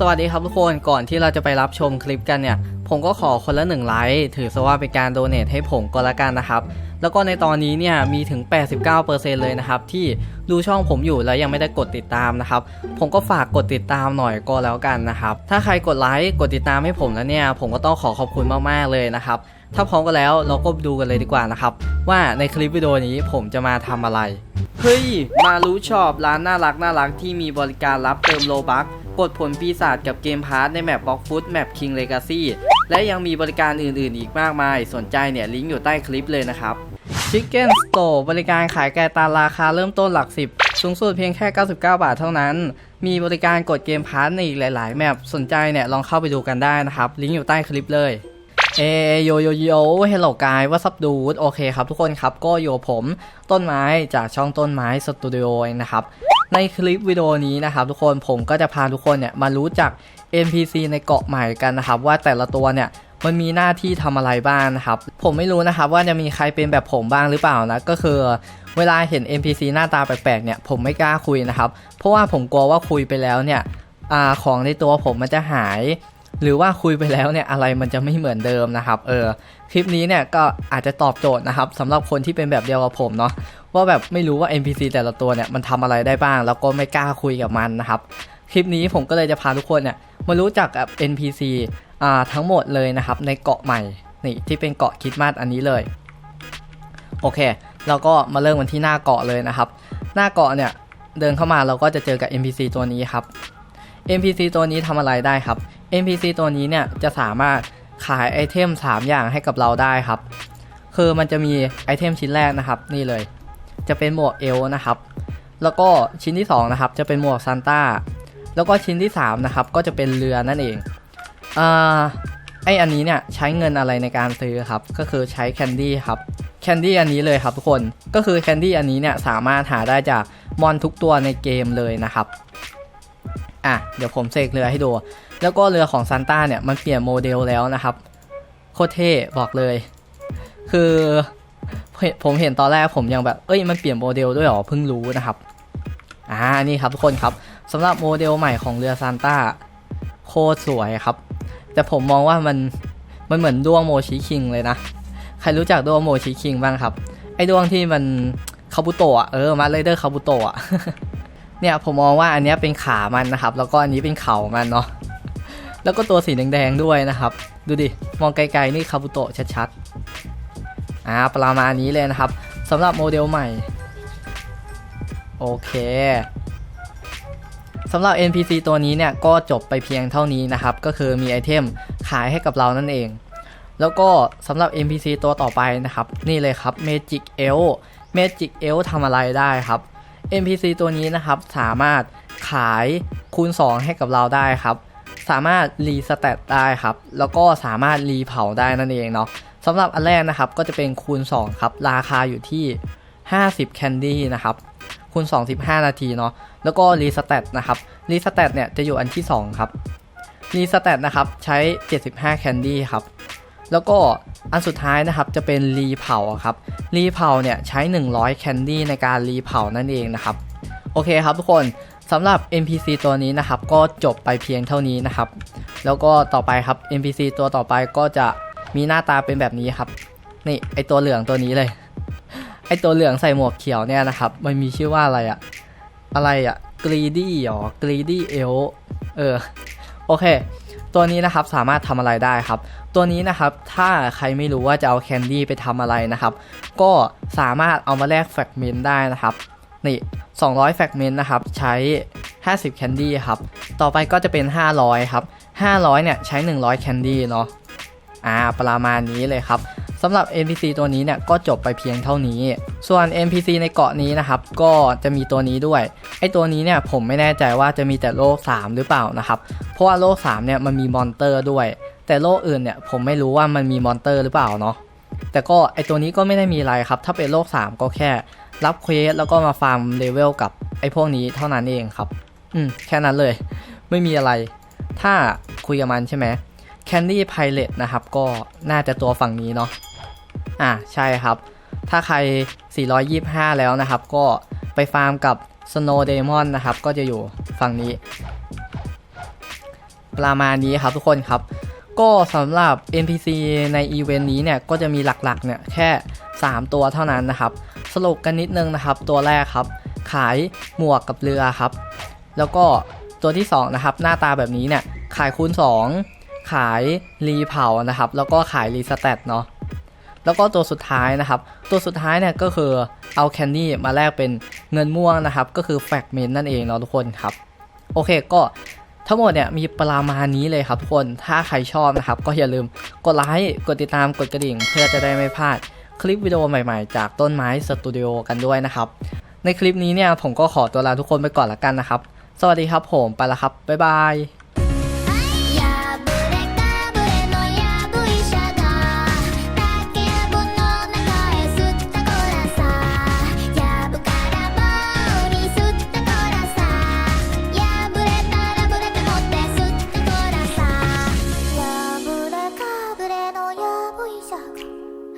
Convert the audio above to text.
สวัสดีครับทุกคนก่อนที่เราจะไปรับชมคลิปกันเนี่ย ผมก็ขอคนละหนึ่งไลค์ถือซะว่าเป็นการโดเนทให้ผมก็แล้วกันนะครับ แล้วก็ในตอนนี้เนี่ยมีถึง 89%เลยนะครับ ที่ดูช่องผมอยู่แล้วยังไม่ได้กดติดตามนะครับ ผมก็ฝากกดติดตามหน่อยก็แล้วกันนะครับ ถ้าใครกดไลค์กดติดตามให้ผมแล้วเนี่ย ผมก็ต้องขอขอบคุณมากๆเลยนะครับ ถ้าพร้อมกันแล้วเราก็ดูกันเลยดีกว่านะครับ ว่าในคลิปวิดีโอนี้ผมจะมาทำอะไรเฮ้ยมารู้ชอบร้านน่ารักน่ารักที่มีบริการรับเติมโลบัค กดผลปีศาจกับเกมพาร์ทในแมปบล็อกฟุตแมปคิงเลกาซีและยังมีบริการอื่นๆ อีกมากมาย สนใจเนี่ยลิงก์อยู่ใต้คลิปเลยนะครับ Chicken Store บริการขายไก่ตาราคาเริ่มต้นหลักสิบสูงสุดเพียงแค่ 99 บาทเท่านั้น มีบริการกดเกมพาร์ทในอีกหลาย ๆ แมปสนใจเนี่ยลองเข้าไปดูกันได้นะครับ ลิงก์อยู่ใต้คลิปเลยเอโยโยโยเฮลโลกายว่าซับดูดโอเคครับทุกคนครับก็อยู่กับผมต้นไม้จากช่องต้นไม้สตูดิโอนะครับ ในคลิปวิดีโอนี้นะครับทุกคนผมก็จะพาทุกคนเนี่ยมารู้จัก NPC ในเกาะใหม่กันนะครับว่าแต่ละตัวเนี่ยมันมีหน้าที่ทำอะไรบ้างนะครับ ผมไม่รู้นะครับว่าจะมีใครเป็นแบบผมบ้างหรือเปล่านะก็คือ เวลาเห็น NPC หน้าตาแปลกๆเนี่ยผมไม่กล้าคุยนะครับ เพราะว่าผมกลัวว่าคุยไปแล้วเนี่ยอของในตัวผมมันจะหาย หรือว่าคุยไปแล้วเนี่ยอะไรมันจะไม่เหมือนเดิมนะครับเออคลิปนี้เนี่ยก็อาจจะตอบโจทย์นะครับสำหรับคนที่เป็นแบบเดียวกับผมเนาะว่าแบบไม่รู้ว่า NPC แต่ละตัวเนี่ยมันทำอะไรได้บ้าง แล้วก็ไม่กล้าคุยกับมันนะครับคลิปนี้ผมก็เลยจะพาทุกคนเนี่ยมารู้จักกับ NPC อ่าทั้งหมดเลยนะครับในเกาะใหม่นี่ที่เป็นเกาะคิดมาสอันนี้เลยโอเคเราก็มาเริ่มกันที่หน้าเกาะเลยนะครับ หน้าเกาะเนี่ยเดินเข้ามาเราก็จะเจอกับ NPC ตัวนี้ครับ NPC ตัวนี้ทำอะไรได้ครับ NPC ตัวนี้เนี่ยจะสามารถขายไอเทม 3 อย่างให้กับเราได้ครับ คือมันจะมีไอเทมชิ้นแรกนะครับนี่เลย จะเป็นหมวกเอลนะครับ แล้วก็ชิ้นที่2นะครับจะเป็นหมวกซานต้า แล้วก็ชิ้นที่3นะครับก็จะเป็นเรือนั่นเองอไออันนี้เนี่ยใช้เงินอะไรในการซื้อครับ ก็คือใช้แคนดี้ครับ แคนดี้อันนี้เลยครับทุกคน ก็คือแคนดี้อันนี้เนี่ยสามารถหาได้จากมอนทุกตัวในเกมเลยนะครับ อะเดี๋ยวผมเสกเรือให้ดู แล้วก็เรือของซานต้าเนี่ยมันเปลี่ยนโมเดลแล้วนะครับ โคตรเท่บอกเลย คือผมเห็นตอนแรกผมยังแบบเอ้ยมันเปลี่ยนโมเดลด้วยหรอเพิ่งรู้นะครับอ่านี่ครับทุกคนครับสำหรับโมเดลใหม่ของเรือซานต้าโคตรสวยครับ แต่ผมมองว่ามันมันเหมือนดวงโมชิคิงเลยนะ ใครรู้จักดวงโมชิคิงบ้างครับ ไอ้ดวงที่มันคาบุโตะเออมาเลเดอร์คาบุโตะเนี่ยผมมองว่าอันนี้เป็นขามันนะครับ แล้วก็อันนี้เป็นเข่ามันเนาะ แล้วก็ตัวสีแดงๆด้วยนะครับ ดูดิ มองไกลๆนี่คาบุโตะชัดๆ อ่า ประมาณนี้เลยนะครับสำหรับโมเดลใหม่ โอเคสำหรับ NPC ตัวนี้เนี่ยก็จบไปเพียงเท่านี้นะครับ ก็คือมีไอเทมขายให้กับเรานั่นเอง แล้วก็สำหรับ NPC ตัวต่อไปนะครับ นี่เลยครับ Magic e l Magic e l ทำอะไรได้ครับ NPC ตัวนี้นะครับสามารถขายคูณ 2 ให้กับเราได้ครับ สามารถรีสเตตได้ครับ แล้วก็สามารถรีเผาได้นั่นเองเนาะสำหรับอันแรกนะครับก็จะเป็นคูณ 2 ครับ ราคาอยู่ที่ 50 แคนดี้นะครับคูณ 2 15 นาทีเนาะแล้วก็รีสเตตนะครับรีสเตตเนี่ยจะอยู่อันที่ 2 ครับรีสเตตนะครับใช้ 75 แคนดี้ครับแล้วก็อันสุดท้ายนะครับจะเป็นรีเผาครับรีเผาเนี่ยใช้ 100 แคนดี้ในการรีเผานั่นเองนะครับโอเคครับทุกคน สำหรับ NPC ตัวนี้นะครับก็จบไปเพียงเท่านี้นะครับ แล้วก็ต่อไปครับ NPC ตัวต่อไปก็จะมีหน้าตาเป็นแบบนี้ครับนี่ไอตัวเหลืองตัวนี้เลย ไอตัวเหลืองใส่หมวกเขียวเนี่ยนะครับ มันมีชื่อว่าอะไรอะอะไรอะกรีดี้หรอกรีดี้เอลเออโอเค ตัวนี้นะครับสามารถทำอะไรได้ครับ ตัวนี้นะครับถ้าใครไม่รู้ว่าจะเอาแคนดี้ไปทำอะไรนะครับ ก็สามารถเอามาแลกแฟกเมนต์ได้นะครับ นี่200แฟกเมนต์นะครับ ใช้ 50 แคนดี้ครับ ต่อไปก็จะเป็น 500 ครับ 500 เนี่ย ใช้ 100 แคนดี้เนาะ อ่า ประมาณนี้เลยครับสำหรับ NPC ตัวนี้เนี่ยก็จบไปเพียงเท่านี้ ส่วน NPC ในเกาะนี้นะครับ ก็จะมีตัวนี้ด้วย ไอตัวนี้เนี่ยผมไม่แน่ใจว่าจะมีแต่โลก 3 หรือเปล่านะครับ เพราะว่าโลก 3 เนี่ยมันมีมอนเตอร์ด้วย แต่โลกอื่นเนี่ยผมไม่รู้ว่ามันมีมอนเตอร์หรือเปล่าเนาะ แต่ก็ไอตัวนี้ก็ไม่ได้มีอะไรครับ ถ้าเป็นโลก 3 ก็แค่ รับเควสแล้วก็มาฟาร์มเลเวลกับไอพวกนี้เท่านั้นเองครับ อืมแค่นั้นเลย ไม่มีอะไร ถ้าคุยกับมันใช่ไหม Candy Pilot นะครับ ก็น่าจะตัวฝั่งนี้เนาะอ่าใช่ครับ ถ้าใคร 425 แล้วนะครับ ก็ไปฟาร์มกับ Snow Demon นะครับ ก็จะอยู่ฝั่งนี้ ประมาณนี้ครับทุกคนครับ ก็สำหรับ NPC ในอีเวนต์นี้เนี่ย ก็จะมีหลักๆเนี่ยแค่ 3 ตัวเท่านั้นนะครับ รุปกันนิดนึงนะครับ ตัวแรกครับ ขายหมวกกับเรือครับ แล้วก็ตัวที่2นะครับหน้าตาแบบนี้เนี่ยขายคูณ 2 ขายรีเผานะครับ แล้วก็ขายรีสแตทเนาะแล้วก็ตัวสุดท้ายนะครับ ตัวสุดท้ายเนี่ยก็คือเอาแคนดี้มาแลกเป็นเงินม่วงนะครับ ก็คือแฟกเมนต์นั่นเองเนาะทุกคนครับ โอเคก็ทั้งหมดเนี่ยมีประมาณนี้เลยครับทุกคน ถ้าใครชอบนะครับ ก็อย่าลืมกดไลค์ กดติดตาม กดกระดิ่ง เพื่อจะได้ไม่พลาด คลิปวิดีโอใหม่ๆ จากต้นไม้สตูดิโอกันด้วยนะครับ ในคลิปนี้เนี่ยผมก็ขอตัวลาทุกคนไปก่อนละกันนะครับ สวัสดีครับผมไปละครับ บ๊ายบาย